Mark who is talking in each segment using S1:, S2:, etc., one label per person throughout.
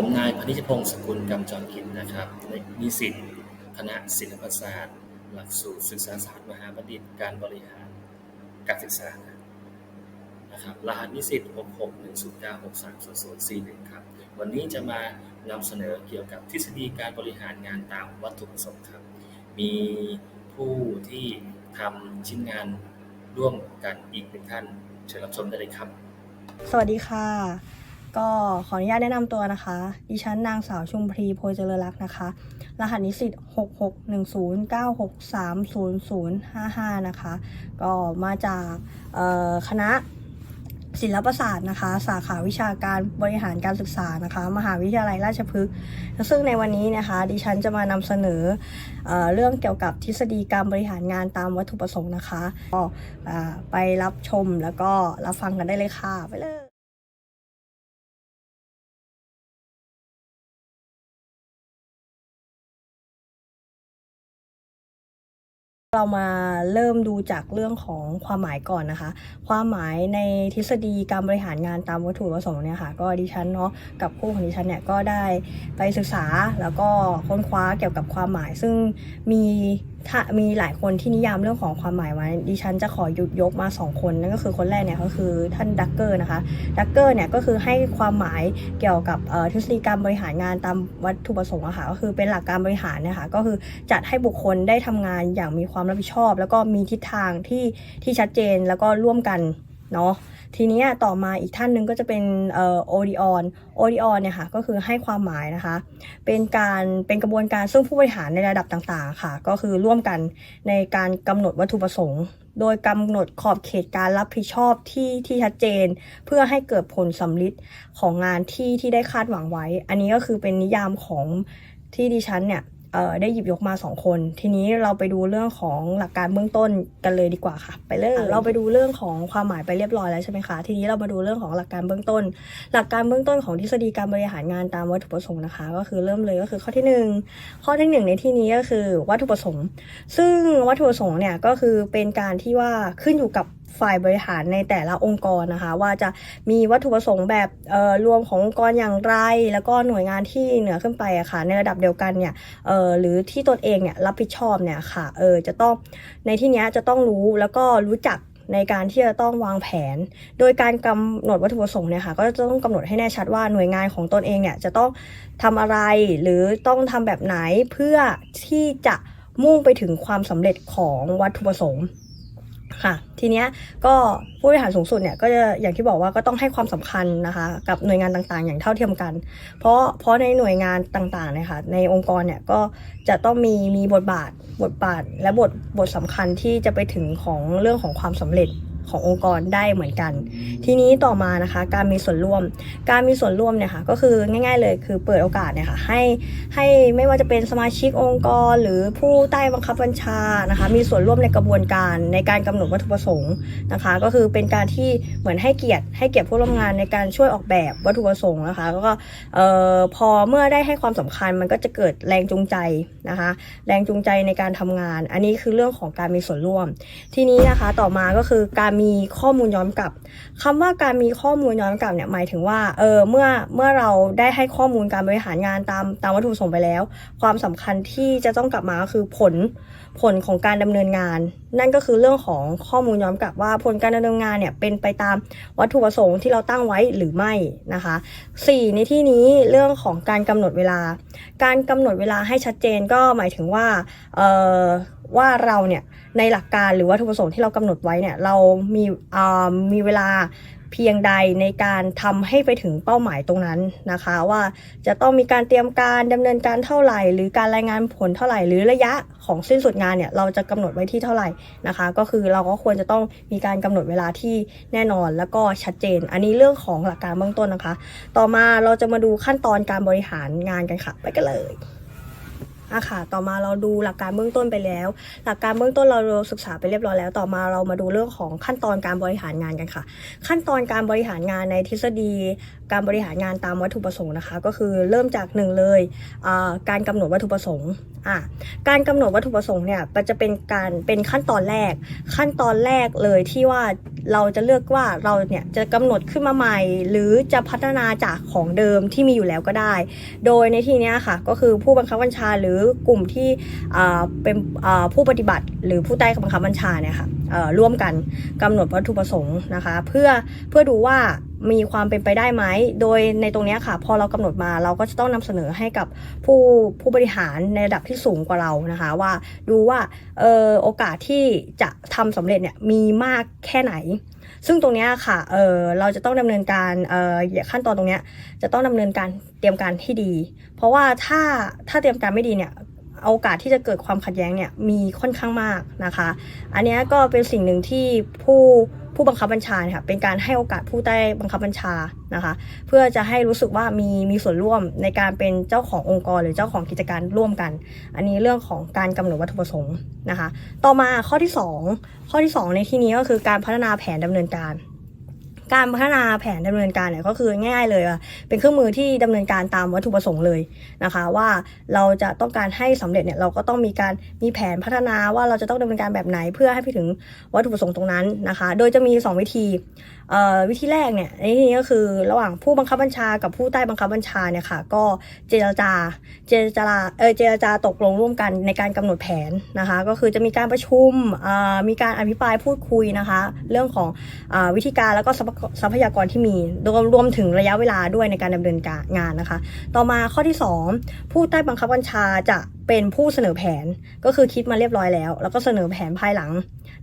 S1: ผมนายพนิชพงศ์สกุลกำจรกิจนะครับนิสิตคณะศิลปศาสตร์ หลักสูตรศึกษาศาสตร์มหาบัณฑิตการบริหารการศึกษานะครับรหัสนิสิต 6610963041 ครับ วันนี้จะมานำเสนอเกี่ยวกับทฤษฎีการบริหารงานตามวัตถุประสงค์ครับ มีผู้ที่ทำชิ้นงานร่วมกันอีกหนึ่งท่าน เชิญรับชมได้เลยครับ
S2: สวัสดีค่ะ ก็ขออนุญาตแนะนำตัวนะคะ ดิฉันนางสาวชุมพรีโพยเจริญรักษ์นะคะ รหัสนิสิต6610963055 นะคะ ก็มาจากคณะศิลปศาสตร์นะคะ สาขาวิชาการบริหารการศึกษานะคะ มหาวิทยาลัยราชพฤกษ์ซึ่งในวันนี้นะคะ ดิฉันจะมานำเสนอเอเรื่องเกี่ยวกับทฤษฎีการบริหารงานตามวัตถุประสงค์นะคะ ก็ไปรับชมแล้วก็รับฟังกันได้เลยค่ะ ไปเลย เรามาเริ่มดูจากเรื่องของความหมายก่อนนะคะ ความหมายในทฤษฎีการบริหารงานตามวัตถุประสงค์เนี่ยค่ะ ก็ดิฉันเนาะกับคู่ของดิฉันเนี่ยก็ได้ไปศึกษาแล้วก็ค้นคว้าเกี่ยวกับความหมาย ซึ่งมี ถ้ามีหลายคนที่นิยามเรื่องของความหมายไว้ดิฉันจะขอหยุดยกมาสองคนนั่นก็คือคนแรกเนี่ยก็คือท่านดักเกอร์นะคะดักเกอร์เนี่ยก็คือให้ความหมายเกี่ยวกับทฤษฎีการบริหารงานตามวัตถุประสงค์อะค่ะก็คือเป็นหลักการบริหารนี่ยค่ะก็คือจัดให้บุคคลได้ทำงานอย่างมีความรับผิดชอบ แล้วก็มีทิศทางที่ที่ชัดเจนแล้วก็ร่วมกันเนาะ ทีนี้ต่อมาอีกท่านหนึ่งก็จะเป็นเอ่อโอดิออนโอดิออนเนี่ยค่ะก็คือให้ความหมายนะคะ เป็นการเป็นกระบวนการซึ่งผู้บริหารในระดับต่างๆค่ะ ก็คือร่วมกันในการกำหนดวัตถุประสงค์ โดยกำหนดขอบเขตการรับผิดชอบที่ที่ชัดเจน เพื่อให้เกิดผลสำลิดของงานที่ที่ได้คาดหวังไว้ อันนี้ก็คือเป็นนิยามของที่ดิฉันเนี่ย ได้หยิบยกมา 2 คน ทีนี้เราไปดูเรื่องของหลักการเบื้องต้นกันเลยดีกว่าค่ะ ไปเลย เราไปดูเรื่องของความหมายไปเรียบร้อยแล้วใช่ไหมคะ ทีนี้เรามาดูเรื่องของหลักการเบื้องต้น หลักการเบื้องต้นของทฤษฎีการบริหารงานตามวัตถุประสงค์นะคะ ก็คือเริ่มเลยก็คือข้อที่หนึ่งข้อที่หนึ่งในที่นี้ก็คือวัตถุประสงค์ ซึ่งวัตถุประสงค์เนี่ยก็คือเป็นการที่ว่าขึ้นอยู่กับ ฝ่ายบริหารในแต่ละองค์กรนะคะ ว่าจะมีวัตถุประสงค์แบบรวมขององค์กรอย่างไร แล้วก็หน่วยงานที่เหนือขึ้นไปอะค่ะในระดับเดียวกันเนี่ยหรือที่ตนเองเนี่ยรับผิดชอบเนี่ยค่ะเออจะต้องในที่นี้จะต้องรู้แล้วก็รู้จักในการที่จะต้องวางแผน โดยการกำหนดวัตถุประสงค์เนี่ยค่ะก็จะต้องกำหนดให้แน่ชัดว่าหน่วยงานของตนเองเนี่ยจะต้องทำอะไรหรือต้องทำแบบไหนเพื่อที่จะมุ่งไปถึงความสำเร็จของวัตถุประสงค์ ค่ะ ทีเนี้ยก็ผู้บริหารสูงสุดเนี่ยก็จะอย่างที่บอกว่าก็ต้องให้ความสำคัญนะคะกับหน่วยงานต่างๆ อย่างเท่าเทียมกัน เพราะเพราะในหน่วยงานต่างๆเนี่ยค่ะในองค์กรเนี่ยก็จะต้องมีมีบทบาทบทบาทและบทบทสำคัญที่จะไปถึงของเรื่องของความสำเร็จ ขององค์กรได้เหมือนกัน ทีนี้ต่อมานะคะการมีส่วนร่วม การมีส่วนร่วมเนี่ยค่ะก็คือง่าย ๆ เลยคือเปิดโอกาสเนี่ยค่ะให้ให้ไม่ว่าจะเป็นสมาชิกองค์กร หรือผู้ใต้บังคับบัญชานะคะมีส่วนร่วมในกระบวนการในการกำหนดวัตถุประสงค์นะคะก็คือเป็นการที่เหมือนให้เกียรติ ให้เกียรติผู้ร่วมงานในการช่วยออกแบบวัตถุประสงค์นะคะก็เอ่อพอเมื่อได้ให้ความสำคัญมันก็จะเกิดแรงจูงใจนะคะแรงจูงใจในการทำงาน อันนี้คือเรื่องของการมีส่วนร่วม ทีนี้นะคะต่อมาก็คือการมีข้อมูลย้อนกลับคำว่าการมีข้อมูลย้อนกลับเนี่ยหมายถึงว่าเออเมื่อเมื่อเราได้ให้ข้อมูลการบริหารงานตามตามวัตถุประสงค์ไปแล้ว ความสำคัญที่จะต้องกลับมาก็คือผลผลของการดำเนินงาน นั่นก็คือเรื่องของข้อมูลย้อนกลับว่าผลการดำเนินงานเนี่ยเป็นไปตามวัตถุประสงค์ที่เราตั้งไว้หรือไม่นะคะสี่ในที่นี้เรื่องของการกำหนดเวลา การกำหนดเวลาให้ชัดเจนก็หมายถึงว่าเออ ว่าเราเนี่ยในหลักการหรือวัตถุประสงค์ที่เรากำหนดไว้เนี่ยเรามีอ่ามีเวลาเพียงใดในการทำให้ไปถึงเป้าหมายตรงนั้นนะคะ ว่าจะต้องมีการเตรียมการดำเนินการเท่าไหร่ หรือการรายงานผลเท่าไหร่ หรือระยะของสิ้นสุดงานเนี่ยเราจะกำหนดไว้ที่เท่าไหร่นะคะ ก็คือเราก็ควรจะต้องมีการกำหนดเวลาที่แน่นอนแล้วก็ชัดเจน อันนี้เรื่องของหลักการเบื้องต้นนะคะ ต่อมาเราจะมาดูขั้นตอนการบริหารงานกันค่ะ ไปกันเลย อะค่ะ ต่อมาเราดูหลักการเบื้องต้นไปแล้ว หลักการเบื้องต้นเราศึกษาไปเรียบร้อยแล้ว ต่อมาเรามาดูเรื่องของขั้นตอนการบริหารงานกันค่ะ ขั้นตอนการบริหารงานในทฤษฎี การบริหารงานตามวัตถุประสงค์นะคะ ก็คือเริ่มจากหนึ่งเลย การกำหนดวัตถุประสงค์ อะการกำหนดวัตถุประสงค์เนี่ยมันจะเป็นการเป็นขั้นตอนแรก ขั้นตอนแรกเลยที่ว่าเราจะเลือกว่าเราเนี่ยจะกำหนดขึ้นมาใหม่ หรือจะพัฒนาจากของเดิมที่มีอยู่แล้วก็ได้ โดยในที่นี้ค่ะก็คือผู้บังคับบัญชาหรือกลุ่มที่เป็นผู้ปฏิบัติ หรือผู้ใต้บังคับบัญชาเนี่ยค่ะร่วมกันกำหนดวัตถุประสงค์นะคะ เพื่อเพื่อดูว่า มีความเป็นไปได้ไหม โดยในตรงนี้ค่ะ พอเรากำหนดมาเราก็จะต้องนำเสนอให้กับผู้ผู้บริหารในระดับที่สูงกว่าเรานะคะ ว่าดูว่าเออโอกาสที่จะทำสำเร็จเนี่ยมีมากแค่ไหน ซึ่งตรงนี้ค่ะเออเราจะต้องดำเนินการเอ่อขั้นตอนตรงนี้จะต้องดำเนินการเตรียมการที่ดี เพราะว่าถ้าถ้าเตรียมการไม่ดีเนี่ย โอกาสที่จะเกิดความขัดแย้งเนี่ยมีค่อนข้างมากนะคะ อันนี้ก็เป็นสิ่งหนึ่งที่ผู้ผู้บังคับบัญชาเนี่ยค่ะเป็นการให้โอกาสผู้ใต้บังคับบัญชานะคะ เพื่อจะให้รู้สึกว่ามีมีส่วนร่วมในการเป็นเจ้าขององค์กรหรือเจ้าของกิจการร่วมกัน อันนี้เรื่องของการกำหนดวัตถุประสงค์นะคะ ต่อมาข้อที่ 2 ข้อที่ 2 ในที่นี้ก็คือการพัฒนาแผนดำเนินการ การพัฒนาแผนดำเนินการเนี่ยก็คือง่าย ๆ เลยอะเป็นเครื่องมือที่ดำเนินการตามวัตถุประสงค์เลยนะคะ ว่าเราจะต้องการให้สำเร็จเนี่ยเราก็ต้องมีการมีแผนพัฒนาว่าเราจะต้องดำเนินการแบบไหน เพื่อให้ไปถึงวัตถุประสงค์ตรงนั้นนะคะ โดยจะมี 2 วิธี วิธีแรกเนี่ยนี่ก็คือระหว่างผู้บังคับบัญชากับผู้ใต้บังคับบัญชาเนี่ยค่ะ ก็เจรจาเจรจาเออเจรจาตกลงร่วมกันในการกำหนดแผนนะคะ ก็คือจะมีการประชุมมีการอภิปรายพูดคุยนะคะ เรื่องของอวิธีการแล้วก็ทรัพยากรที่มีรวมรวมถึงระยะเวลาด้วยในการดำเนินการงานนะคะ ต่อมาข้อที่ 2 ผู้ใต้บังคับบัญชาจะเป็นผู้เสนอแผนก็คือคิดมาเรียบร้อยแล้ว แล้วก็เสนอแผนภายหลัง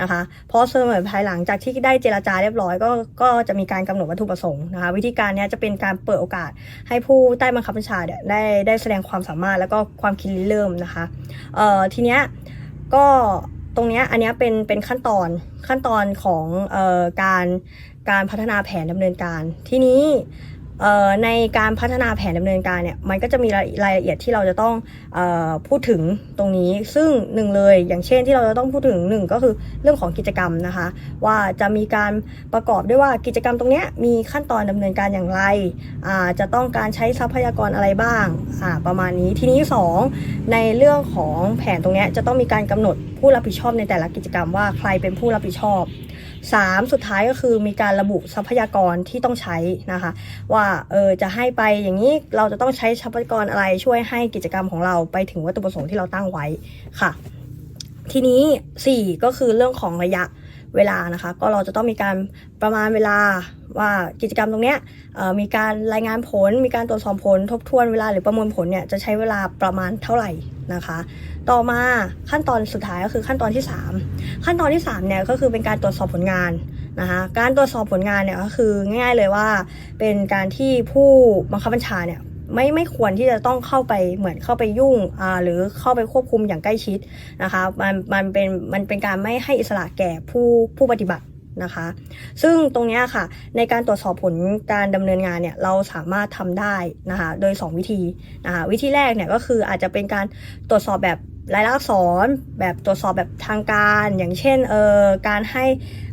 S2: นะคะพอเสนอภายหลังจากที่ได้เจรจาเรียบร้อยก็ก็จะมีการกำหนดวัตถุประสงค์นะคะ วิธีการนี้จะเป็นการเปิดโอกาสให้ผู้ใต้บังคับบัญชาเนี่ยได้ได้แสดงความสามารถแล้วก็ความคิดริเริ่มนะคะเอ่อทีเนี้ยก็ตรงเนี้ยอันเนี้ยเป็นเป็นขั้นตอนขั้นตอนของเอ่อการการพัฒนาแผนดำเนินการ ทีนี้ ในการพัฒนาแผนดำเนินการเนี่ยมันก็จะมีรายละเอียดที่เราจะต้องออพูดถึงตรงนี้ ซึ่งหนึ่งเลยอย่างเช่นที่เราจะต้องพูดถึงหนึ่งก็คือเรื่องของกิจกรรมนะคะ ว่าจะมีการประกอบด้วยว่ากิจกรรมตรงนี้มีขั้นตอนดำเนินการอย่างไร จะต้องการใช้ทรัพยากรอะไรบ้างประมาณนี้ทีนี้สองในเรื่องของแผนตรงนี้จะต้องมีการกำหนดผู้รับผิดชอบในแต่ละกิจกรรมว่าใครเป็นผู้รับผิดชอบ สามสุดท้ายก็คือมีการระบุทรัพยากรที่ต้องใช้นะคะ ว่าเออจะให้ไปอย่างนี้เราจะต้องใช้ทรัพยากรอะไรช่วยให้กิจกรรมของเราไปถึงวัตถุประสงค์ที่เราตั้งไว้ค่ะ ทีนี้ 4 ก็คือเรื่องของระยะเวลานะคะ ก็เราจะต้องมีการประมาณเวลาว่ากิจกรรมตรงเนี้ยมีการรายงานผล มีการตรวจสอบผล ทบทวนเวลาหรือประมวลผลเนี่ยจะใช้เวลาประมาณเท่าไหร่นะคะ ต่อมาขั้นตอนสุดท้ายก็คือขั้นตอนที่ 3 ขั้นตอนที่3เนี่ยก็คือเป็นการตรวจสอบผลงานนะคะการตรวจสอบผลงานเนี่ยก็คือง่าย ๆเลยว่า เป็นการที่ผู้บังคับบัญชาเนี่ยไม่ไม่ควรที่จะต้องเข้าไปเหมือนเข้าไปยุ่งอ่าหรือเข้าไปควบคุมอย่างใกล้ชิดนะคะมันมันเป็นมันเป็นการไม่ให้อิสระแก่ผู้ผู้ปฏิบัตินะคะ ซึ่งตรงนี้ค่ะในการตรวจสอบผลการดำเนินงานเนี่ยเราสามารถทำได้นะคะโดย 2 วิธีนะคะวิธีแรกเนี่ยก็คืออาจจะเป็นการตรวจสอบแบบ รายลักษณ์อักษรแบบตรวจสอบแบบทางการ อย่างเช่นเออการให้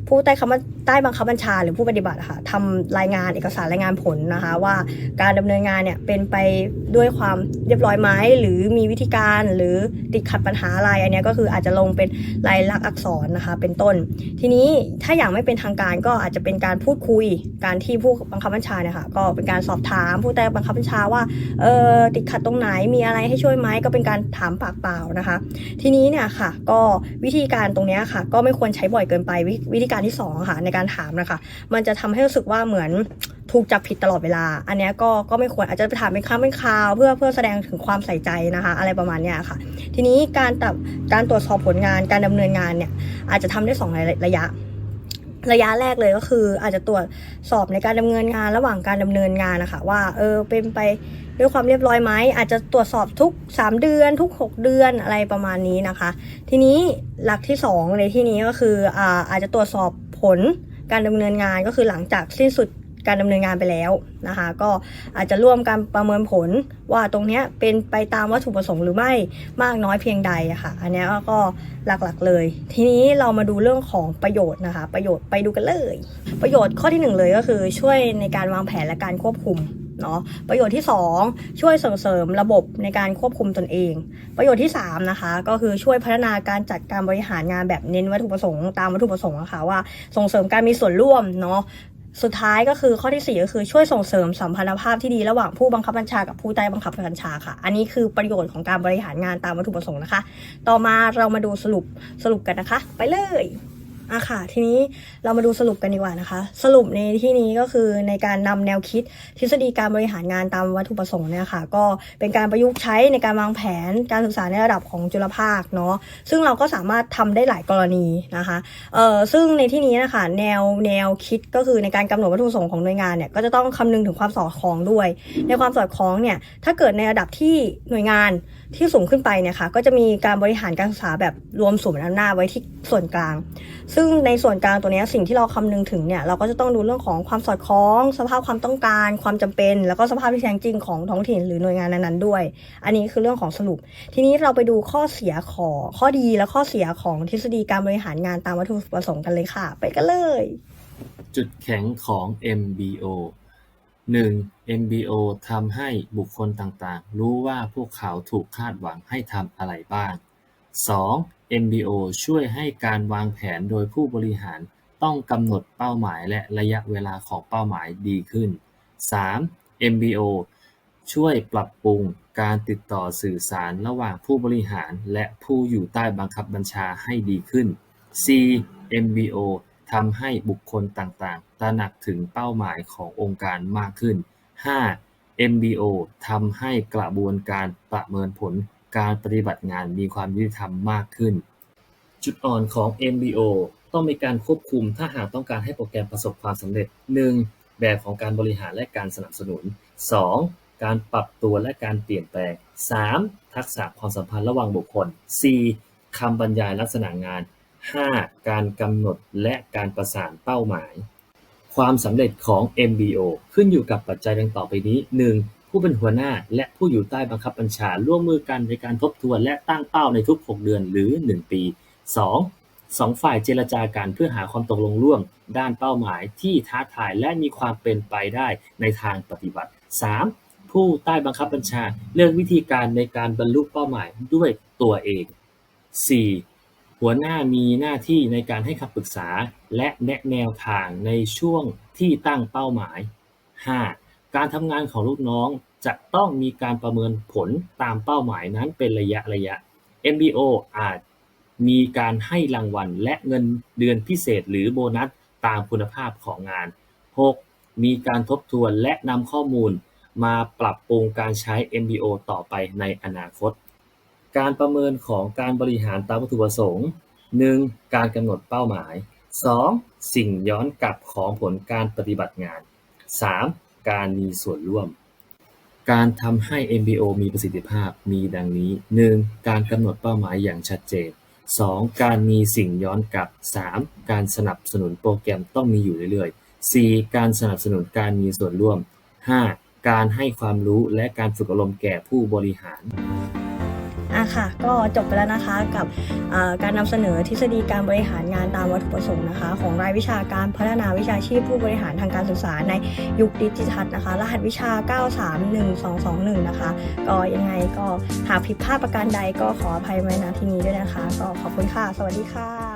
S2: ผู้ใต้คำว่าใต้บังคับบัญชาหรือผู้ปฏิบัติค่ะทำรายงานเอกสารรายงานผลนะคะ ว่าการดำเนินงานเนี่ยเป็นไปด้วยความเรียบร้อยไหมหรือมีวิธีการหรือติดขัดปัญหาอะไรอันนี้ก็คืออาจจะลงเป็นลายลักษณ์อักษรนะคะ เป็นต้น ทีนี้ถ้าอย่างไม่เป็นทางการก็อาจจะเป็นการพูดคุย การที่ผู้บังคับบัญชาเนี่ยค่ะก็เป็นการสอบถามผู้ใต้บังคับบัญชาว่าเออติดขัดตรงไหนมีอะไรให้ช่วยไหมก็เป็นการถามปากเปล่านะคะ ทีนี้เนี่ยค่ะ ก็วิธีการตรงนี้ค่ะ ก็ไม่ควรใช้บ่อยเกินไปววิธีการการที่สองค่ะในการถามนะคะ มันจะทำให้รู้สึกว่าเหมือนถูกจับผิดตลอดเวลา อันนี้ก็ก็ไม่ควรอาจจะไปถามเป็นครั้งเป็นคราวเพื่อเพื่อแสดงถึงความใส่ใจนะคะ อะไรประมาณเนี้ยค่ะ ทีนี้การตับการตรวจสอบผลงานการดำเนินงานเนี่ยอาจจะทำได้สองระยะระยะแรกเลยก็คืออาจจะตรวจสอบในการดำเนินงานระหว่างการดำเนินงานนะคะว่าเออเป็นไป ด้วยความเรียบร้อยไหมอาจจะตรวจสอบทุก 3 เดือนทุก 6 เดือนอะไรประมาณนี้นะคะ ทีนี้หลักที่ 2 ในที่นี้ก็คืออาอาจจะตรวจสอบผลการดำเนินงานก็คือหลังจากสิ้นสุดการดำเนินงานไปแล้วนะคะ ก็อาจจะร่วมกันประเมินผลว่าตรงนี้เป็นไปตามวัตถุประสงค์หรือไม่มากน้อยเพียงใดะค่ะ อันนี้ก็หลักๆเลย ทีนี้เรามาดูเรื่องของประโยชน์นะคะ ประโยชน์ไปดูกันเลย ประโยชน์ข้อที่หนึ่งเลยก็คือช่วยในการวางแผนและการควบคุม เนาะประโยชน์ที่ 2 ช่วยส่งเสริมระบบในการควบคุมตนเอง ประโยชน์ที่ 3 นะคะ ก็คือช่วยพัฒนาการจัดการบริหารงานแบบเน้นวัตถุประสงค์ตามวัตถุประสงค์นะคะว่าส่งเสริมการมีส่วนร่วมเนาะสุดท้ายก็คือข้อที่ 4 ก็คือช่วยส่งเสริมสัมพันธภาพที่ดีระหว่างผู้บังคับบัญชากับผู้ใต้บังคับบัญชาค่ะ อันนี้คือประโยชน์ของการบริหารงานตามวัตถุประสงค์นะคะ ต่อมาเรามาดูสรุปสรุปกันนะคะ ไปเลย อะค่ะ ทีนี้เรามาดูสรุปกันดีกว่านะคะ สรุปในที่นี้ก็คือในการนำแนวคิดทฤษฎีการบริหารงานตามวัตถุประสงค์เนี่ยค่ะ ก็เป็นการประยุกต์ใช้ในการวางแผนการศึกษาในระดับของจุลภาคเนาะซึ่งเราก็สามารถทำได้หลายกรณีนะคะเอ่อซึ่งในที่นี้นะคะแนวแนวคิดก็คือในการกำหนดวัตถุประสงค์ของหน่วยงานเนี่ยก็จะต้องคำนึงถึงความสอดคล้องด้วย ในความสอดคล้องเนี่ยถ้าเกิดในระดับที่หน่วยงานที่สูงขึ้นไปเนี่ยค่ะก็จะมีการบริหารการศึกษาแบบรวมศูนย์อำนาจไว้ที่ส่วนกลางซึ่งในส่วนกลางตัวนี้สิ่งที่เราคำนึงถึงเนี่ยเราก็จะต้องดูเรื่องของความสอดคล้อง สภาพความต้องการ ความจำเป็น แล้วก็สภาพที่แท้จริงของท้องถิ่นหรือหน่วยงานนั้นๆด้วย อันนี้คือเรื่องของสรุป ทีนี้เราไปดูข้อเสียของข้อดีและข้อเสียของทฤษฎีการบริหารงานตามวัตถุประสงค์กันเลยค่ะ ไปกันเลย
S1: จุดแข็งของ MBO 1. MBO ทำให้บุคคลต่างๆ รู้ว่าพวกเขาถูกคาดหวังให้ทำอะไรบ้าง 2. MBO ช่วยให้การวางแผนโดยผู้บริหารต้องกำหนดเป้าหมายและระยะเวลาของเป้าหมายดีขึ้น 3. MBO ช่วยปรับปรุงการติดต่อสื่อสารระหว่างผู้บริหารและผู้อยู่ใต้บังคับบัญชาให้ดีขึ้น C. MBO ทำให้บุคคลต่างๆ ตระหนักถึงเป้าหมายขององค์การมากขึ้น 5. MBO ทำให้กระบวนการประเมินผล การปฏิบัติงานมีความยุติธรรมมากขึ้น จุดอ่อนของ MBO ต้องมีการควบคุมถ้าหากต้องการให้โปรแกรมประสบความสำเร็จ 1. แบบของการบริหารและการสนับสนุน 2. การปรับตัวและการเปลี่ยนแปลง 3. ทักษะความสัมพันธ์ระหว่างบุคคล 4. คำบรรยายลักษณะงาน 5. การกำหนดและการประสานเป้าหมาย ความสำเร็จของ MBO ขึ้นอยู่กับปัจจัยดังต่อไปนี้ 1. ผู้เป็นหัวหน้า และผู้อยู่ใต้บังคับบัญชาร่วมมือกันในการทบทวนและตั้งเป้าในทุก 6 เดือนหรือ 1 ปี 2. สองฝ่ายเจรจากันเพื่อหาความตกลงร่วม ด้านเป้าหมายที่ท้าทายและมีความเป็นไปได้ในทางปฏิบัติ 3. ผู้ใต้บังคับบัญชาเลือกวิธีการในการบรรลุเป้าหมายด้วยตัวเอง 4. หัวหน้ามีหน้าที่ในการให้คำปรึกษา และแนะแนวทางในช่วงที่ตั้งเป้าหมาย 5. การทำงานของลูกน้องจะต้องมีการประเมินผลตามเป้าหมายนั้นเป็นระยะระยะ MBO อาจมีการให้รางวัลและเงินเดือนพิเศษหรือโบนัสตามคุณภาพของงาน 6. มีการทบทวนและนำข้อมูลมาปรับปรุงการใช้ MBO ต่อไปในอนาคต การประเมินของการบริหารตามวัตถุประสงค์ 1. การกำหนดเป้าหมาย 2. สิ่งย้อนกลับของผลการปฏิบัติงาน 3. การมีส่วนร่วม การทำให้ MBO มีประสิทธิภาพมีดังนี้ 1. การกำหนดเป้าหมายอย่างชัดเจน 2. การมีสิ่งย้อนกลับ 3. การสนับสนุนโปรแกรมต้องมีอยู่เรื่อยๆ 4. การสนับสนุนการมีส่วนร่วม 5. การให้ความรู้และการฝึกอบรมแก่ผู้บริหาร
S2: ค่ะ ก็จบไปแล้วนะคะกับการนำเสนอทฤษฎีการบริหารงานตามวัตถุประสงค์นะคะ ของรายวิชาการพัฒนาวิชาชีพผู้บริหารทางการศึกษาในยุคดิจิทัลนะคะ รหัสวิชา 931221 นะคะ ก็ยังไงก็หากผิดพลาดประการใดก็ขออภัยไว้ณที่นี้ด้วยนะคะ ก็ขอบคุณค่ะ สวัสดีค่ะ